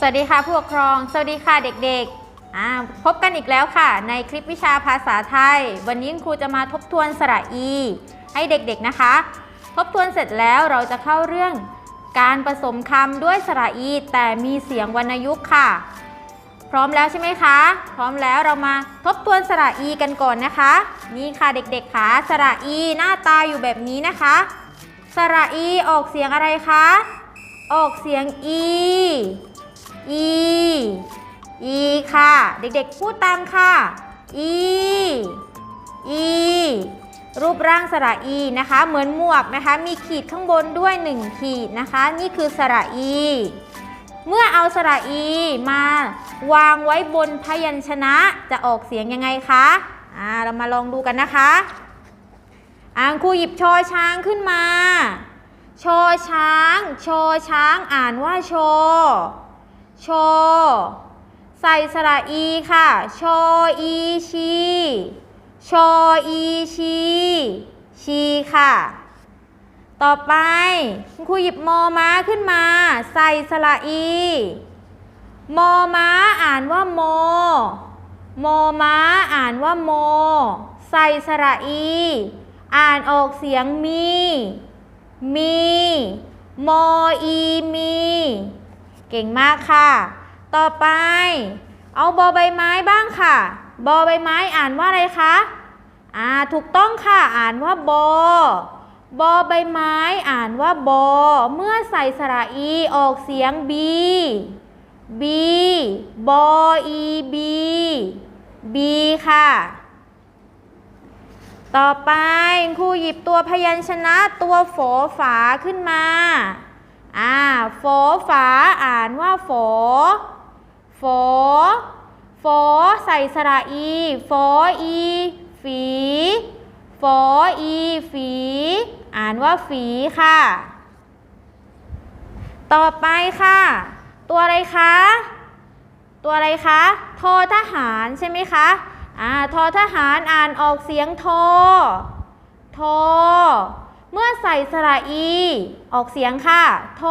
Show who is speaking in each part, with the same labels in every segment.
Speaker 1: สวัสดีค่ะผู้ปกครอง สวัสดีค่ะเด็กๆ พบกันอีกแล้วค่ะ ในคลิปวิชาภาษาไทย วันนี้คุณครูจะมาทบทวนสระอี ให้เด็กๆนะคะ ทบทวนเสร็จแล้วเราจะเข้าเรื่องการผสมคำด้วยสระอี แต่มีเสียงวรรณยุกต์ค่ะ พร้อมแล้วใช่ไหมคะ พร้อมแล้วเรามาทบทวนสระอีกันก่อนนะคะ นี่ค่ะเด็กๆค่ะสระอีหน้าตาอยู่แบบนี้นะคะ สระอีออกเสียงอะไรคะ ออกเสียงอี อีอีค่ะ เด็กๆ พูดตามค่ะอีอีรูปร่างสระอีนะคะ เหมือนหมวกนะคะ มีขีดข้างบนด้วย 1 ขีดนะคะ นี่คือสระอี เมื่อเอาสระอีมาวางไว้บนพยัญชนะจะออกเสียงยังไงคะอ่าเรามาลองดูกันนะคะอ่างครูหยิบชอช้างขึ้นมา ชอช้าง ชอช้างอ่านว่าโช โช ใส่สระอีค่ะ โชอีชี โชออีชี ชีค่ะ ต่อไปคุณครูหยิบมอม้าขึ้นมา ใส่สระอี มอม้าอ่านว่าโม มอม้าอ่านว่าโม ใส่สระอี อ่านออกเสียงมี มี มออีมี เก่งมากค่ะ ต่อไป เอาบอใบไม้บ้างค่ะ บอใบไม้อ่านว่าอะไรคะ อ่า ถูกต้องค่ะ อ่านว่าบอบอใบไม้อ่านว่าบอ เมื่อใส่สระอีออกเสียงบีบีบออีบีบีค่ะ ต่อไปครูหยิบตัวพยัญชนะตัวโฝฝาขึ้นมา อ่าโฝฝาอ่านว่าโฝโฝโฝใส่สระอีโฝอีฝีโฝอีฝีอ่านว่าฝีค่ะ ต่อไปค่ะ ตัวอะไรคะ ตัวอะไรคะทอทหารใช่ไหมคะอ่าทอทหารอ่านออกเสียงทโทอ เมื่อใส่สระอี ออกเสียงค่ะ โท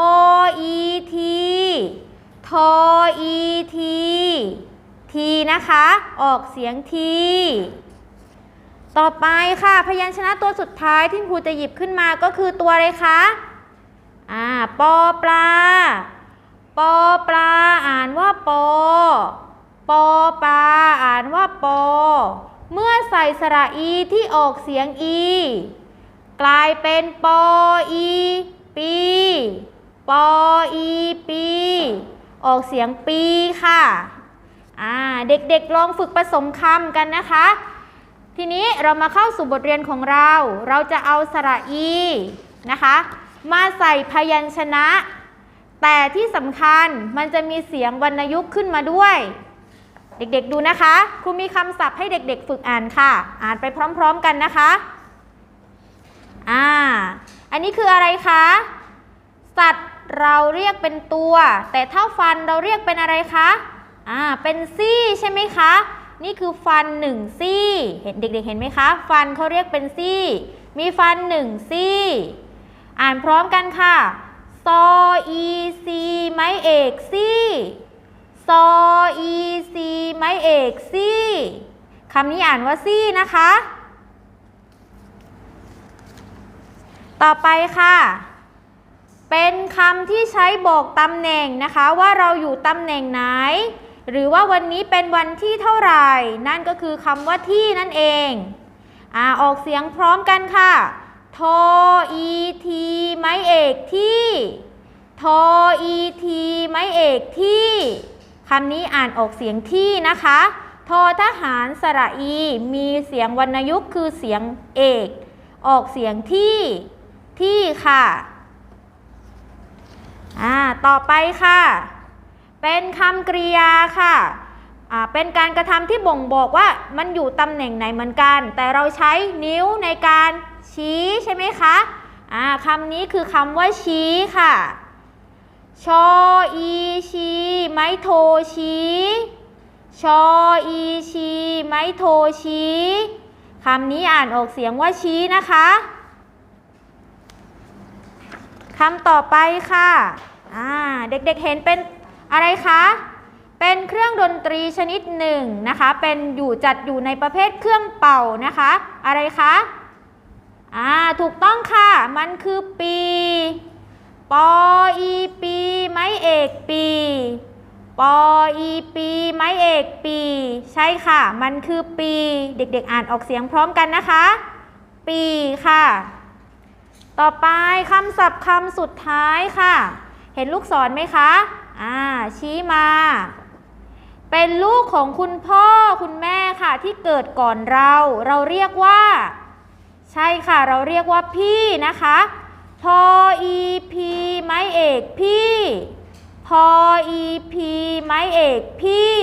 Speaker 1: อีทีโทอีทีทีนะคะ ออกเสียงที ต่อไปค่ะ พยัญชนะตัวสุดท้ายที่ครูจะหยิบขึ้นมาก็คือตัวอะไรคะ อ่า ปอปลา ปอปลา อ่านว่าปอ ปอปลา อ่านว่าปอ เมื่อใส่สระอีที่ออกเสียงอี กลายเป็นปออีปีปออีปี ออกเสียงปีค่ะอ่าเด็กๆลองฝึกผสมคำกันนะคะ ทีนี้เรามาเข้าสู่บทเรียนของเรา เราจะเอาสระอีนะคะ มาใส่พยัญชนะ แต่ที่สำคัญมันจะมีเสียงวรรณยุกต์ขึ้นมาด้วย เด็กๆดูนะคะ ครูมีคำศัพท์ให้เด็กๆ ฝึกอ่านค่ะ อ่านไปพร้อม ๆ กันนะคะ อ่า อันนี้คืออะไรคะ สัตว์เราเรียกเป็นตัว แต่ถ้าฟันเราเรียกเป็นอะไรคะ อ่า เป็นซี่ใช่ไหมคะ นี่คือฟันหนึ่งซี่ เห็นเด็กๆเห็นไหมคะ ฟันเขาเรียกเป็นซี่ มีฟันหนึ่งซี่ อ่านพร้อมกันค่ะซออีซีไม้เอกซี่ซออีซีไม้เอกซี่คำนี้อ่านว่าซี่นะคะ ต่อไปค่ะ เป็นคำที่ใช้บอกตำแหน่งนะคะ ว่าเราอยู่ตำแหน่งไหน หรือว่าวันนี้เป็นวันที่เท่าไหร่ นั่นก็คือคำว่าที่นั่นเองอ่าออกเสียงพร้อมกันค่ะทออีทีไม้เอกที่ทออีทีไม้เอกที่คำนี้อ่านออกเสียงที่นะคะทอทหารสระอี มีเสียงวรรณยุกต์คือเสียงเอก ออกเสียงที่ ที่ค่ะ อ่า ต่อไปค่ะ เป็นคำกริยาค่ะ อ่า เป็นการกระทำที่บ่งบอกว่ามันอยู่ตำแหน่งไหนเหมือนกัน แต่เราใช้นิ้วในการชี้ใช่ไหมคะ อ่าคำนี้คือคำว่าชี้ค่ะ ชออีชีไม้โทชี้ชออีชีไม้โทชี้คำนี้อ่านออกเสียงว่าชี้นะคะ คำต่อไปค่ะอ่าเด็กๆเห็นเป็นอะไรคะ เป็นเครื่องดนตรีชนิดหนึ่งนะคะ เป็นอยู่จัดอยู่ในประเภทเครื่องเป่านะคะ อะไรคะอ่าถูกต้องค่ะ มันคือปี ปออีปี ไม้เอกปี ปออีปี ไม้เอกปี ใช่ค่ะ มันคือปี เด็กๆอ่านออกเสียงพร้อมกันนะคะ ปีค่ะ ต่อไปคำศัพท์คำสุดท้ายค่ะ เห็นลูกศรไหมคะ อ่า ชี้มา เป็นลูกของคุณพ่อคุณแม่ค่ะ ที่เกิดก่อนเรา เราเรียกว่า ใช่ค่ะ เราเรียกว่าพี่นะคะพออีพีไม้เอกพี่พออีพีไม้เอกพี่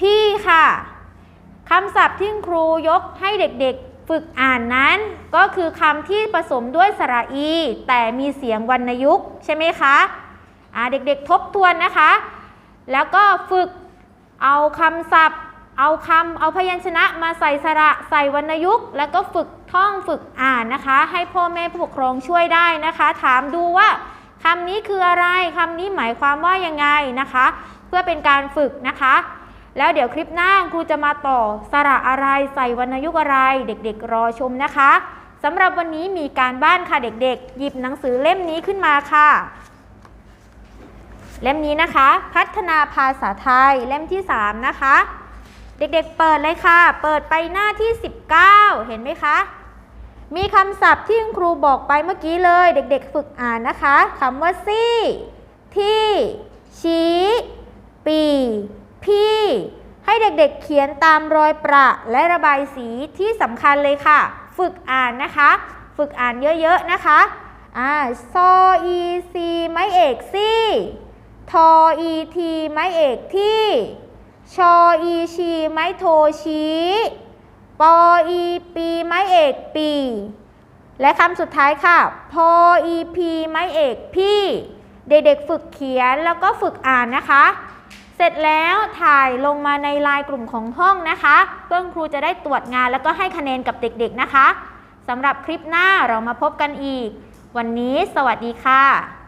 Speaker 1: พี่ค่ะคำศัพท์ที่ครูยกให้เด็กๆ ฝึกอ่านนั้นก็คือคำที่ผสมด้วยสระอี แต่มีเสียงวรรณยุกต์ใช่ไหมคะเด็กๆทบทวนนะคะ แล้วก็ฝึกเอาคำศัพท์ เอาคำเอาพยัญชนะมาใส่สระใส่วรรณยุกต์ แล้วก็ฝึกท่องฝึกอ่านนะคะ ให้พ่อแม่ผู้ปกครองช่วยได้นะคะ ถามดูว่าคำนี้คืออะไรคำนี้หมายความว่ายังไงนะคะ เพื่อเป็นการฝึกนะคะ แล้วเดี๋ยวคลิปหน้าครูจะมาต่อสระอะไรใส่วรรณยุกอะไร เด็กๆ รอชมนะคะสำหรับวันนี้มีการบ้านค่ะเด็กๆ หยิบหนังสือเล่มนี้ขึ้นมาค่ะ เล่มนี้นะคะ พัฒนาภาษาไทยเล่มที่ 3 นะคะ เด็กๆ เปิดเลยค่ะ เปิดไปหน้าที่ 19 เห็นไหมคะมีคำศัพท์ที่คุณครูบอกไปเมื่อกี้เลย เด็กๆ ฝึกอ่านนะคะคำว่าซี่ ที่ ชี้ ปี พี่ให้เด็กๆเขียนตามรอยประและระบายสีที่สำคัญเลยค่ะ ฝึกอ่านนะคะ ฝึกอ่านเยอะๆนะคะอ่าซออีซีไม้เอกซี่ทออีทีไม้เอกที่ชออีชีไม้โทชีปออีปีไม้เอกปี และคำสุดท้ายค่ะ พออีพีไม้เอกพี่ เด็กๆฝึกเขียนแล้วก็ฝึกอ่านนะคะ เสร็จแล้วถ่ายลงมาในไลน์กลุ่มของห้องนะคะเพื่อนครูจะได้ตรวจงานแล้วก็ให้คะแนนกับเด็กๆนะคะสำหรับคลิปหน้าเรามาพบกันอีก วันนี้สวัสดีค่ะ